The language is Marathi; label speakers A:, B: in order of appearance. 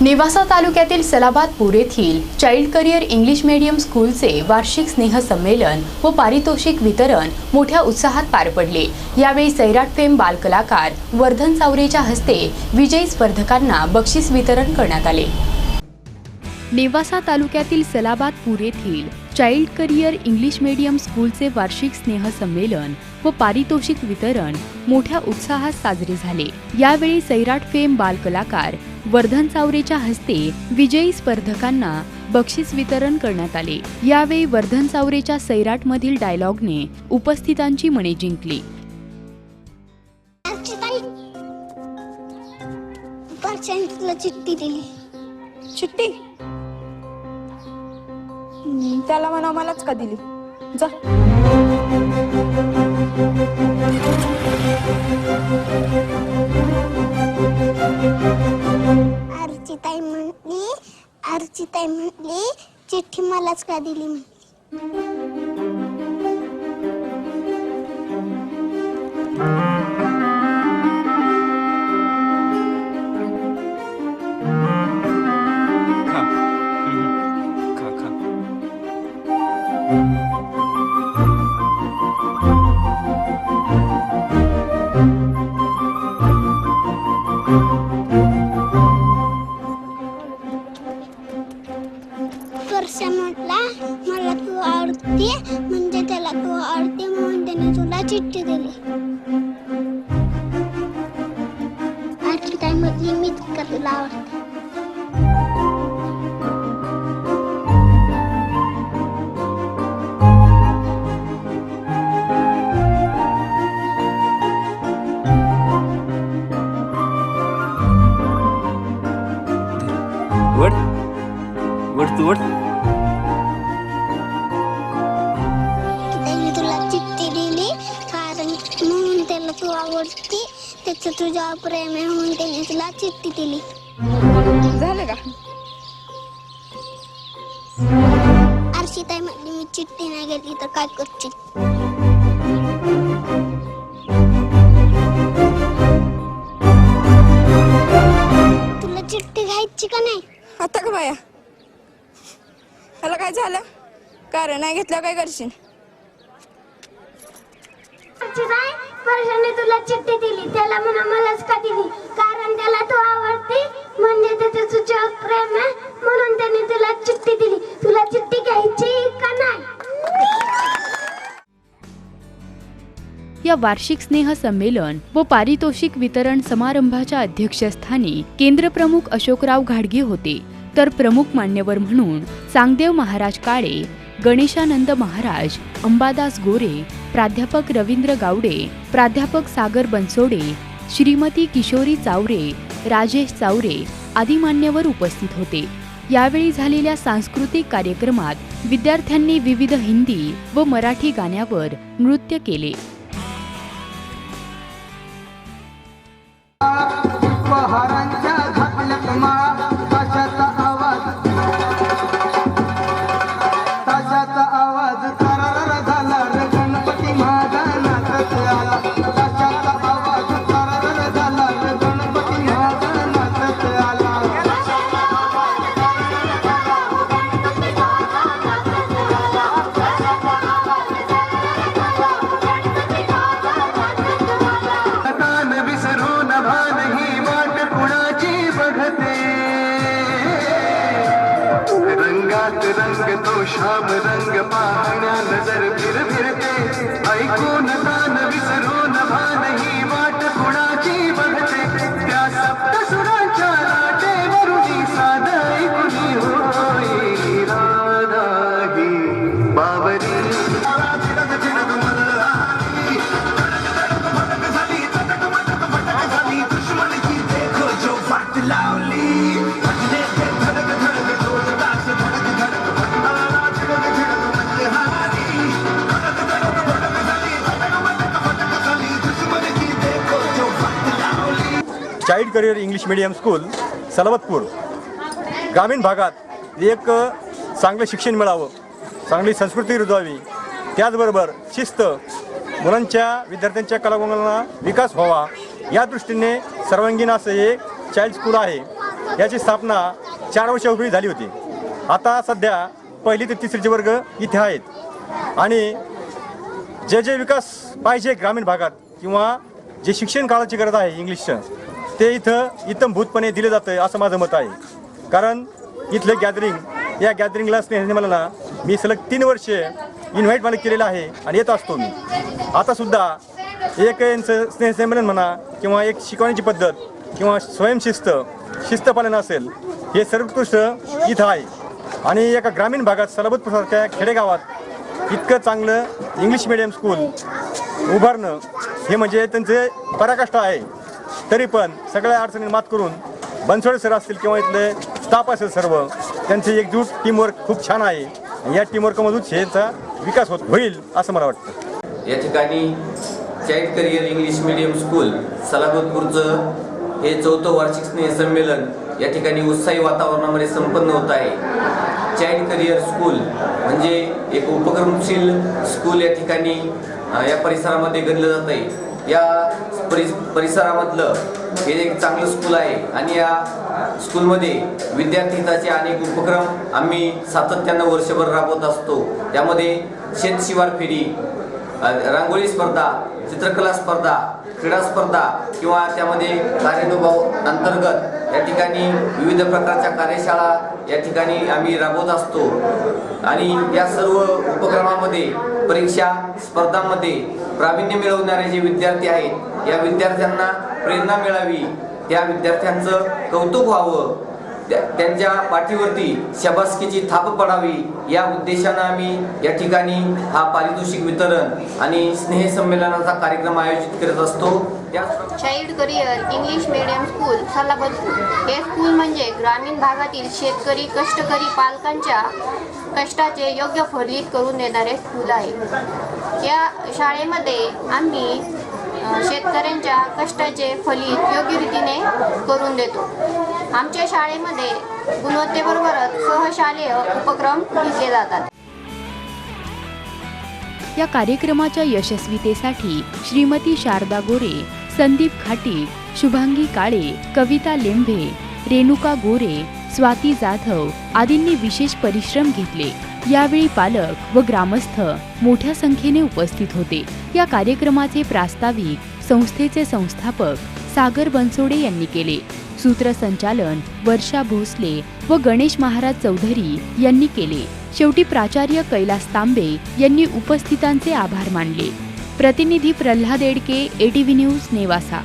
A: निवासा तालुक्यातील सलाबादपूर येथील चाइल्ड करिअर इंग्लिश मीडियम स्कूलचे वार्षिक स्नेहसंमेलन व पारितोषिक वितरण मोठ्या उत्साहात पार पडले. यावेळी सैराट फेम बालकलाकार वर्धन चावरेच्या हस्ते विजयी स्पर्धकांना बक्षीस वितरण करण्यात आले. नेवासा तालुक्यातील सलाबादपूर येथील चाइल्ड करिअर इंग्लिश मीडियम स्कूलचे वार्षिक स्नेहसंमेलन व पारितोषिक वितरण मोठ्या उत्साहात साजरे झाले. यावेळी सैराट फेम बालकलाकार वर्धन चावरेच्या हस्ते विजयी स्पर्धकांना बक्षीस वितरण करण्यात आले. यावेळी वर्धन चावरेच्या सैराटमधील डायलॉगने उपस्थितांची मने जिंकली.
B: चिठ्ठी दिली.
C: चिठ्ठी? त्याला म्हणा मलाच का दिली? जा.
B: अर्चिताई म्हणली अर्चिताई म्हणली चिठ्ठी मलाच का दिली
D: खा. खा खा.
B: आरती म्हणजे त्याला तू आवडते म्हणून त्याने तुला चिठ्ठी दिली. आरती म्हटली मीच का तुला आवडते
D: वड. वड तू
B: word? त्याचं तुझ्यावर प्रेम आहे म्हणून त्याने तुला चिठ्ठी दिली.
C: झालं का?
B: अर्शिताई म्हटली मी चिठ्ठी नाही गेली तर काय करशील? तुला चिठ्ठी घ्यायची का नाही?
C: आता का बाया? त्याला काय झालं? कारण नाही घेतलं काय करशील?
B: वर्षाने तुला चिठ्ठी दिली. त्याला म्हणा मलाच का दिली? कारण त्याला तू आवडते. म्हणजे त्याचं तुझ्यावर प्रेम आहे. म्हणून त्याने तुला चिठ्ठी दिली. तुला चिठ्ठी घ्यायची का नाही?
A: या वार्षिक स्नेह संमेलन व पारितोषिक वितरण समारंभाच्या अध्यक्षस्थानी केंद्रप्रमुख अशोकराव घाडगे होते. तर प्रमुख मान्यवर म्हणून सांगदेव महाराज काळे गणेशानंद महाराज अंबादास गोरे प्राध्यापक रवींद्र गावडे प्राध्यापक सागर बनसोडे श्रीमती किशोरी चावरे राजेश चावरे आदी मान्यवर उपस्थित होते. यावेळी झालेल्या सांस्कृतिक कार्यक्रमात विद्यार्थ्यांनी विविध हिंदी व मराठी गाण्यावर नृत्य केले.
E: पहारांच्या रंग तो श्याम रंग पाहण्या नजर फिर फिरते ऐकून तान विसरून भान ही वाट कुणाची बघते त्या सप्त सुरांच्या वरुणी साध ऐकुनी होई राधा ही। बावरी।
F: Guide career English medium school Salabatpur ग्रामीण भागात एक चांगलं शिक्षण मिळावं चांगली संस्कृती रुजवावी त्याचबरोबर शिस्त मुलांच्या विद्यार्थ्यांच्या कलागुणांना विकास व्हावा या दृष्टीने सर्वांगीण असं हे चाइल्ड स्कूल आहे. याची स्थापना चार वर्षापूर्वी झाली होती. आता सध्या पहिली ते तिसरीचे वर्ग इथे आहेत. आणि जे जे विकास पाहिजे ग्रामीण भागात किंवा जे शिक्षण काळाची गरज आहे इंग्लिशचं ते इथं इतं भूतपणे दिलं जातं असं माझं मत आहे. कारण इथले गॅदरिंग या गॅदरिंगला स्नेह मला मी सलग तीन वर्षे इन्व्हाइट मला केलेलं आहे आणि येत असतो मी. आतासुद्धा एक यांचं स्नेहसंमेलन म्हणा किंवा एक शिकवण्याची पद्धत किंवा स्वयंशिस्त शिस्तपालन असेल हे सर्वोत्कृष्ट इथं आहे. आणि एका ग्रामीण भागात सलाबतपूरसारख्या खेडेगावात इतकं चांगलं इंग्लिश मिडियम स्कूल उभारणं हे म्हणजे त्यांचे पराकाष्ठ आहे. तरी पण सगळ्या अडचणी मात करून बनसोडे सर असतील किंवा इथले स्टाफ असेल सर्व त्यांचे एकजूट टीमवर्क खूप छान आहे. या टीमवर्कमधून शेचा विकास होत होईल असं मला वाटतं.
G: या ठिकाणी child career English medium school सलागतपूरचं हे चौथं वार्षिक स्नेह संमेलन या ठिकाणी उत्साही वातावरणामध्ये संपन्न होत आहे. चाईल्ड करिअर स्कूल म्हणजे एक उपक्रमशील स्कूल या ठिकाणी या परिसरामध्ये गणलं जात आहे या परि परिसरामधलं हे एक चांगलं स्कूल आहे. आणि या स्कूलमध्ये विद्यार्थी हिताचे अनेक उपक्रम आम्ही सातत्यानं वर्षभर राबवत असतो. त्यामध्ये शेतशिवार फेरी रांगोळी स्पर्धा चित्रकला स्पर्धा क्रीडा स्पर्धा किंवा त्यामध्ये कार्यानुभव अंतर्गत या ठिकाणी विविध प्रकारच्या कार्यशाळा या ठिकाणी आम्ही राबवत असतो. आणि या सर्व उपक्रमामध्ये परीक्षा स्पर्धांमध्ये प्रावीण्य मिळवणारे जे विद्यार्थी आहेत या विद्यार्थ्यांना प्रेरणा मिळावी त्या विद्यार्थ्यांचं कौतुक व्हावं. त्या- त्यांच्या पाठीवरती शबासकीची थाप पडावी या उद्देशानं आम्ही या ठिकाणी हा पारितोषिक वितरण आणि स्नेह संमेलनाचा कार्यक्रम आयोजित करत असतो.
H: Child career English medium school Salabatpur हे स्कूल म्हणजे ग्रामीण भागातील शेतकरी कष्टकरी पालकांच्या कष्टाचे योग्य फलित करून देणारे स्कूल आहे. या शाळेमध्ये आम्ही शेतकऱ्यांच्या कष्टाचे फलित योग्य रीतीने करून देतो. आमच्या शाळेमध्ये गुणवत्तेबरोबरच सहशालेय उपक्रम घेतले जातात.
A: या कार्यक्रमाच्या यशस्वीतेसाठी श्रीमती शारदा गोरे संदीप खाटी शुभांगी काळे कविता लेंभे रेणुका गोरे स्वाती जाधव आदींनी विशेष परिश्रम घेतले. यावेळी पालक व ग्रामस्थ मोठ्या संख्येने उपस्थित होते. या कार्यक्रमाचे प्रास्ताविक संस्थेचे संस्थापक सागर बनसोडे यांनी केले. सूत्रसंचालन वर्षा भोसले व गणेश महाराज चौधरी यांनी केले. शेवटी प्राचार्य कैलास तांबे यांनी उपस्थितांचे आभार मानले. प्रतिनिधी प्रल्हाद एडके एटीव्ही न्यूज नेवासा.